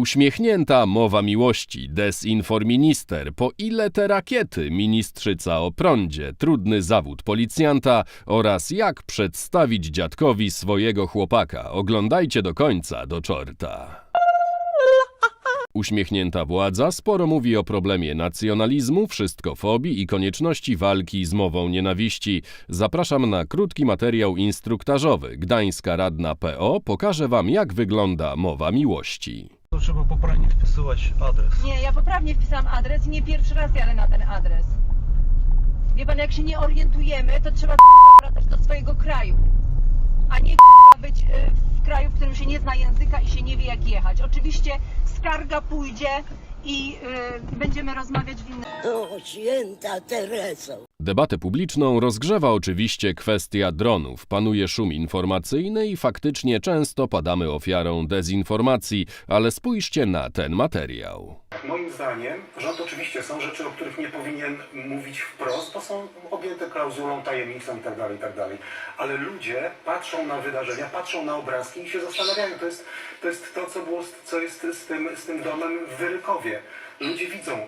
Uśmiechnięta mowa miłości, desinforminister, po ile te rakiety, ministrzyca o prądzie, trudny zawód policjanta oraz jak przedstawić dziadkowi swojego chłopaka. Oglądajcie do końca, do czorta. Uśmiechnięta władza sporo mówi o problemie nacjonalizmu, wszystkofobii i konieczności walki z mową nienawiści. Zapraszam na krótki materiał instruktażowy. Gdańska Radna PO pokaże Wam, jak wygląda mowa miłości. Trzeba poprawnie wpisywać adres. Nie, ja poprawnie wpisałam adres i nie pierwszy raz jadę na ten adres. Wie pan, jak się nie orientujemy, to trzeba k***a, wracać do swojego kraju. A nie k***a, być y, w kraju, w którym się nie zna języka i się nie wie jak jechać. Oczywiście skarga pójdzie i y, będziemy rozmawiać w innym... O, święta Tereso. Debatę publiczną rozgrzewa oczywiście kwestia dronów. Panuje szum informacyjny i faktycznie często padamy ofiarą dezinformacji, ale spójrzcie na ten materiał. Moim zdaniem rząd oczywiście są rzeczy, o których nie powinien mówić wprost, bo są objęte klauzulą, tajemnicą itd., itd. Ale ludzie patrzą na wydarzenia, patrzą na obrazki i się zastanawiają. To jest to, jest to co, było, co jest z tym, z tym domem w Wyrykowie. Ludzie widzą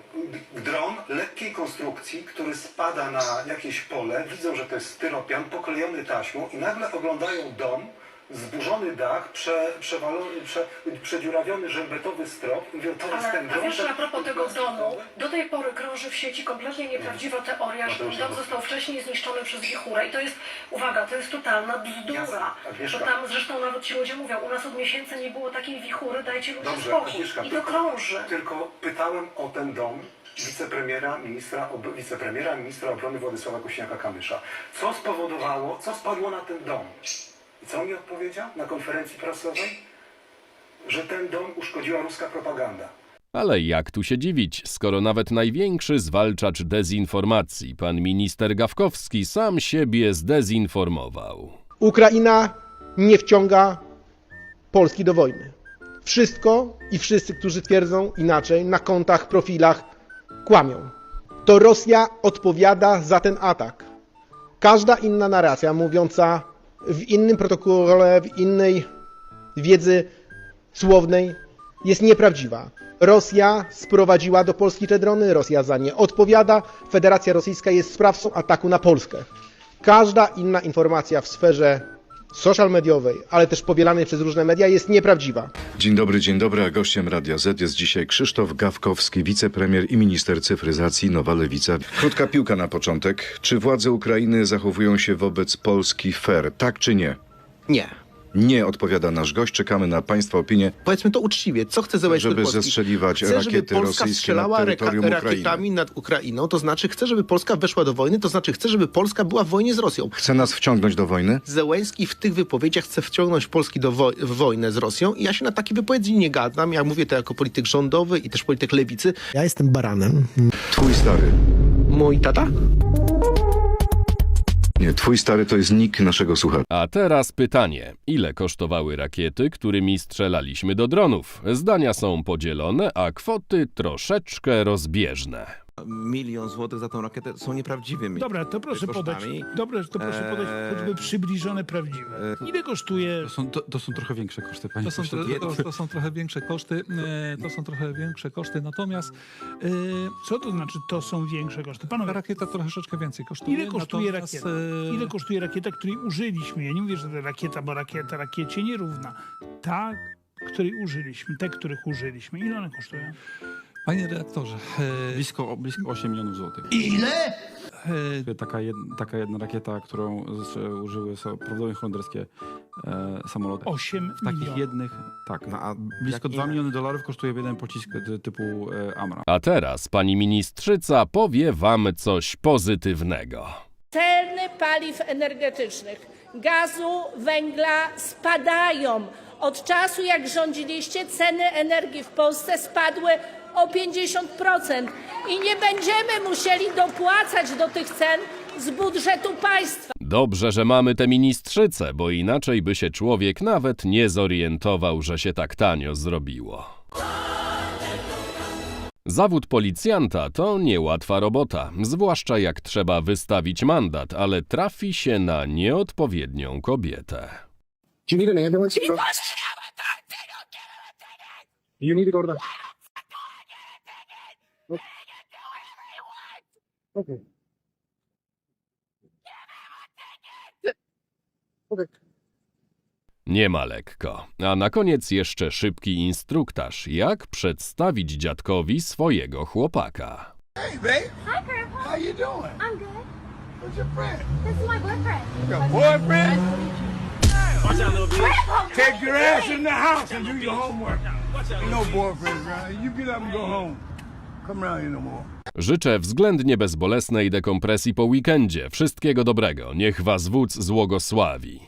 dron lekkiej konstrukcji, który spada na jakieś pole, widzą, że to jest styropian poklejony taśmą i nagle oglądają dom, zburzony dach, prze, przewalony, prze, przedziurawiony żelbetowy strop jest Ale a wiesz, że a propos tego domu, do tej pory krąży w sieci kompletnie nieprawdziwa teoria, że No ten dom został wcześniej zniszczony przez wichurę. I to jest, uwaga, to jest totalna bzdura. To Agnieszka. tam zresztą nawet ci ludzie mówią, u nas od miesięcy nie było takiej wichury, dajcie ludziom Dobrze, spokój. Agnieszka, I to krąży. Tylko pytałem o ten dom wicepremiera, ministra, ob, wicepremiera, ministra obrony Władysława Kośniaka-Kamysza. Co spowodowało, co spadło na ten dom? I co mi odpowiedział na konferencji prasowej? Że ten dom uszkodziła ruska propaganda. Ale jak tu się dziwić, skoro nawet największy zwalczacz dezinformacji, pan minister Gawkowski, sam siebie zdezinformował. Ukraina nie wciąga Polski do wojny. Wszystko i wszyscy, którzy twierdzą inaczej, na kontach, profilach kłamią. To Rosja odpowiada za ten atak. Każda inna narracja mówiąca w innym protokole, w innej wiedzy słownej jest nieprawdziwa. Rosja sprowadziła do Polski te drony, Rosja za nie odpowiada, Federacja Rosyjska jest sprawcą ataku na Polskę. Każda inna informacja w sferze social mediowej, ale też powielanej przez różne media jest nieprawdziwa. Dzień dobry, dzień dobry, a gościem Radia Z jest dzisiaj Krzysztof Gawkowski, wicepremier i minister cyfryzacji Nowa Lewica. Krótka piłka na początek. Czy władze Ukrainy zachowują się wobec Polski fair, tak czy nie? Nie. Nie odpowiada nasz gość, czekamy na państwa opinię, Powiedzmy to uczciwie. Co chce zrobić żeby zestrzeliwać Chce, żeby rakiety Polska rosyjskie nad terytorium Ukrainy. rakietami nad Ukrainą, to znaczy chce, żeby Polska weszła do wojny, to znaczy chce, żeby Polska była w wojnie z Rosją. Chce nas wciągnąć do wojny? Zełenski w tych wypowiedziach chce wciągnąć Polski do wo- w wojnę z Rosją i ja się na takie wypowiedzi nie gadam. Ja mówię to jako polityk rządowy i też polityk lewicy. Ja jestem baranem. Twój stary. Mój tata? Nie, twój stary to jest nick naszego słuchacza. A teraz pytanie: ile kosztowały rakiety, którymi strzelaliśmy do dronów? Zdania są podzielone, a kwoty troszeczkę rozbieżne. Milion złotych za tą rakietę są nieprawdziwe. mi- Dobra, to proszę podać. kosztami. Dobra, to proszę podać Eee, choćby przybliżone prawdziwe. Ile kosztuje To są, to, to są trochę większe koszty, panie To są tro- to, to są trochę większe koszty. e, To są trochę większe koszty, natomiast e, Co to znaczy to są większe koszty? ta Panowie, rakieta troszeczkę więcej kosztuje. ile kosztuje natomiast, rakieta? e, Ile kosztuje rakieta, której użyliśmy? Ja nie mówię, że to rakieta, bo rakieta rakiecie nierówna. Ta, której użyliśmy, te, których użyliśmy. Ile one kosztują? Panie redaktorze, e, blisko, blisko 8 milionów złotych. Ile? E, Taka, jed, taka jedna rakieta, którą z, użyły so, prawdopodobnie holenderskie e, samoloty. 8 W takich milionów. jednych, tak. No, a blisko jak 2 im- miliony dolarów kosztuje jeden pocisk e, typu e, Amra. A teraz pani ministrzyca powie wam coś pozytywnego. Ceny paliw energetycznych, gazu, węgla spadają. Od czasu, jak rządziliście, ceny energii w Polsce spadły o 50% i nie będziemy musieli dopłacać do tych cen z budżetu państwa. Dobrze, że mamy tę ministrzycę, bo inaczej by się człowiek nawet nie zorientował, że się tak tanio zrobiło. Zawód policjanta to niełatwa robota, zwłaszcza jak trzeba wystawić mandat, ale trafi się na nieodpowiednią kobietę. You need to go to the... Okay. Okay. Nie ma lekko. A na koniec jeszcze szybki instruktaż, jak przedstawić dziadkowi swojego chłopaka. Hey, babe. Hi, Grandpa. How you doing? I'm good. Who's your friend? This is my boyfriend. Your boyfriend? Watch out, little bitch. Take your ass in the house and do your homework. No boyfriend around. You get up and go home. Come around here no more. Życzę względnie bezbolesnej dekompresji po weekendzie. Wszystkiego dobrego. Niech was wódz złogosławi.